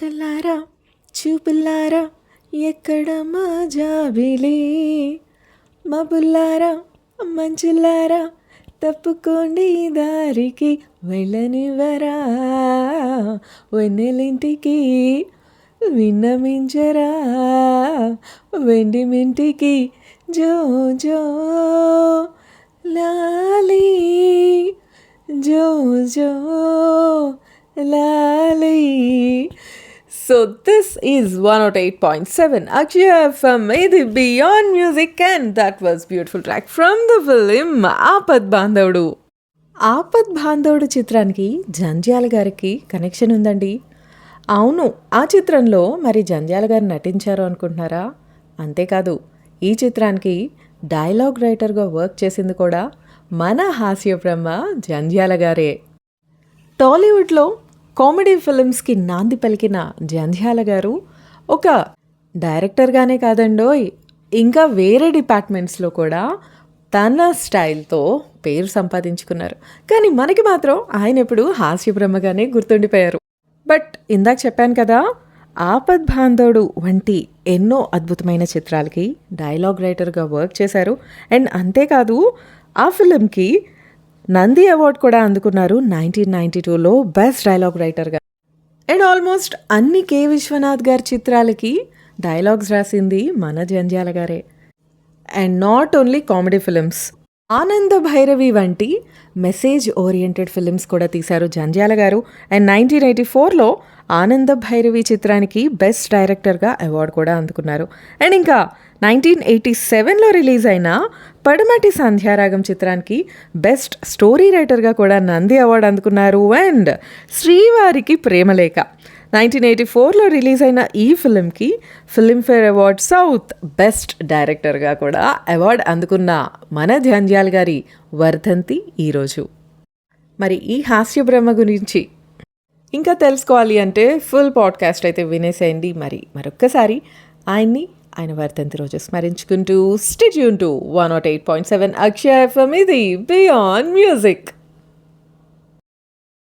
చుక్కలారా చూపులారా ఎక్కడ మా జాబిలి? మబుల్లారా మంచులారా తప్పుకోండి దారికి వెళ్ళనివరా వెన్నెలింటికి విన్నమించరా వెండి మింటికి జో జో లాలి జో జో లాలి. So this is one out eight point seven Akshaya FM ఇది beyond music and that was beautiful track from the film Aapadbandhavudu Aapad బాంధవుడు చిత్రానికి జంధ్యాల గారికి కనెక్షన్ ఉందండి. అవును ఆ చిత్రంలో మరి జంధ్యాల గారు నటించారు అనుకుంటున్నారా? అంతేకాదు ఈ చిత్రానికి డైలాగ్ రైటర్గా వర్క్ చేసింది కూడా మన హాస్య బ్రహ్మ జంధ్యాల గారే. టాలీవుడ్లో కామెడీ ఫిలిమ్స్కి నాంది పలికిన జంధ్యాల గారు ఒక డైరెక్టర్గానే కాదండోయ్ ఇంకా వేరే డిపార్ట్మెంట్స్లో కూడా తన స్టైల్తో పేరు సంపాదించుకున్నారు. కానీ మనకి మాత్రం ఆయన ఎప్పుడు హాస్యబ్రహ్మగానే గుర్తుండిపోయారు. బట్ ఇందాక చెప్పాను కదా ఆపద్ బాంధవుడు వంటి ఎన్నో అద్భుతమైన చిత్రాలకి డైలాగ్ రైటర్గా వర్క్ చేశారు. అండ్ అంతేకాదు ఆ ఫిలింకి నంది అవార్డ్ కూడా అందుకున్నారు నైన్టీన్ నైన్టీ టూలో బెస్ట్ డైలాగ్ రైటర్గా. అండ్ ఆల్మోస్ట్ అన్ని కె విశ్వనాథ్ గారి చిత్రాలకి డైలాగ్స్ రాసింది మన జంధ్యాల గారే. And not only comedy films. Ananda Bhairavi వంటి మెసేజ్ ఓరియంటెడ్ ఫిలిమ్స్ కూడా తీశారు జంధ్యాల గారు. అండ్ నైన్టీన్ ఎయిటీ ఫోర్లో ఆనంద భైరవి చిత్రానికి బెస్ట్ డైరెక్టర్గా అవార్డు కూడా అందుకున్నారు. అండ్ ఇంకా నైన్టీన్ ఎయిటీ సెవెన్లో రిలీజ్ అయిన పడమటి సంధ్యారాగం చిత్రానికి బెస్ట్ స్టోరీ రైటర్గా కూడా నంది అవార్డు అందుకున్నారు and Srivariki Premalekha. Nineteen eighty ఫోర్లో రిలీజ్ అయిన ఈ ఫిలింకి ఫిలింఫేర్ అవార్డ్ సౌత్ బెస్ట్ డైరెక్టర్గా కూడా అవార్డు అందుకున్న మన ధ్యాంజాల్ గారి వర్ధంతి ఈరోజు మరి ఈ హాస్య బ్రహ్మ గురించి ఇంకా తెలుసుకోవాలి అంటే ఫుల్ పాడ్కాస్ట్ అయితే వినేసేయండి. మరి మరొక్కసారి ఆయన్ని ఆయన వర్ధంతి రోజు స్మరించుకుంటూ stay tuned to one not eight point seven Akshaya FM ఇది బియాండ్ మ్యూజిక్